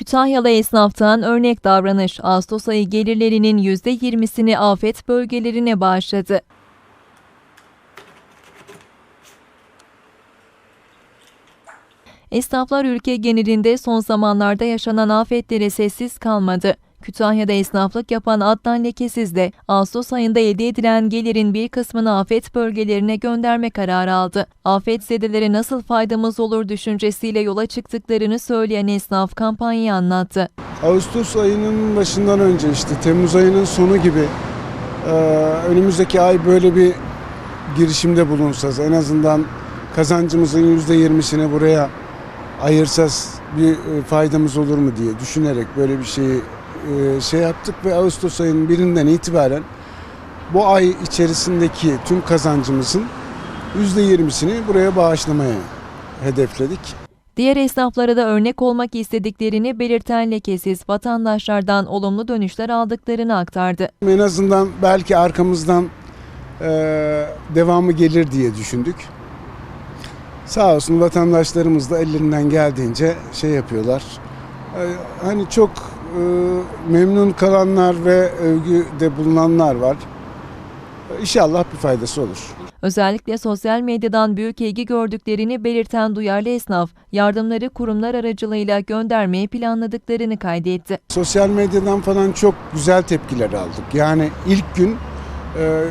Kütahyalı esnaftan örnek davranış Ağustos ayı gelirlerinin %20'sini afet bölgelerine bağışladı. Esnaflar ülke genelinde son zamanlarda yaşanan afetlere sessiz kalmadı. Kütahya'da esnaflık yapan Adnan Lekesiz de Ağustos ayında elde edilen gelirin bir kısmını afet bölgelerine gönderme kararı aldı. Afetzedelere nasıl faydamız olur düşüncesiyle yola çıktıklarını söyleyen esnaf kampanyayı anlattı. Ağustos ayının başından önce işte Temmuz ayının sonu gibi e, önümüzdeki ay böyle bir girişimde bulunsak en azından kazancımızın %20'sini buraya ayırsak bir e, faydamız olur mu diye düşünerek böyle bir şeyi e, şey yaptık ve Ağustos ayının birinden itibaren bu ay içerisindeki tüm kazancımızın %20'sini buraya bağışlamaya hedefledik. Diğer esnaflara da örnek olmak istediklerini belirten Lekesiz vatandaşlardan olumlu dönüşler aldıklarını aktardı. En azından belki arkamızdan e, devamı gelir diye düşündük. Sağ olsun vatandaşlarımız da ellerinden geldiğince şey yapıyorlar. E, hani çok memnun kalanlar ve övgüde bulunanlar var. İnşallah bir faydası olur. Özellikle sosyal medyadan büyük ilgi gördüklerini belirten duyarlı esnaf, yardımları kurumlar aracılığıyla göndermeyi planladıklarını kaydetti. Sosyal medyadan falan çok güzel tepkiler aldık. Yani ilk gün e,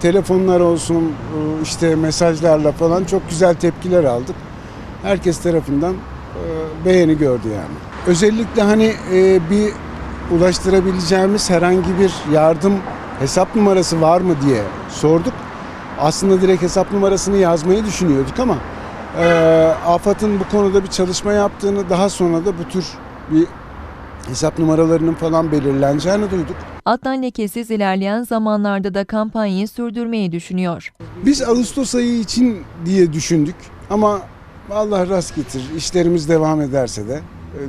telefonlar olsun e, işte mesajlarla falan çok güzel tepkiler aldık. Herkes tarafından e, beğeni gördü yani. Özellikle hani e, bir ulaştırabileceğimiz herhangi bir yardım hesap numarası var mı diye sorduk. Aslında direkt hesap numarasını yazmayı düşünüyorduk ama e, AFAD'ın bu konuda bir çalışma yaptığını daha sonra da bu tür bir hesap numaralarının falan belirleneceğini duyduk. Adnan Lekesiz ilerleyen zamanlarda da kampanyayı sürdürmeyi düşünüyor. Biz Ağustos ayı için diye düşündük ama Allah rast getir işlerimiz devam ederse de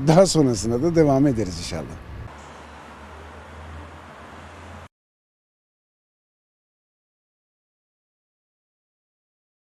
daha sonrasına da devam ederiz inşallah.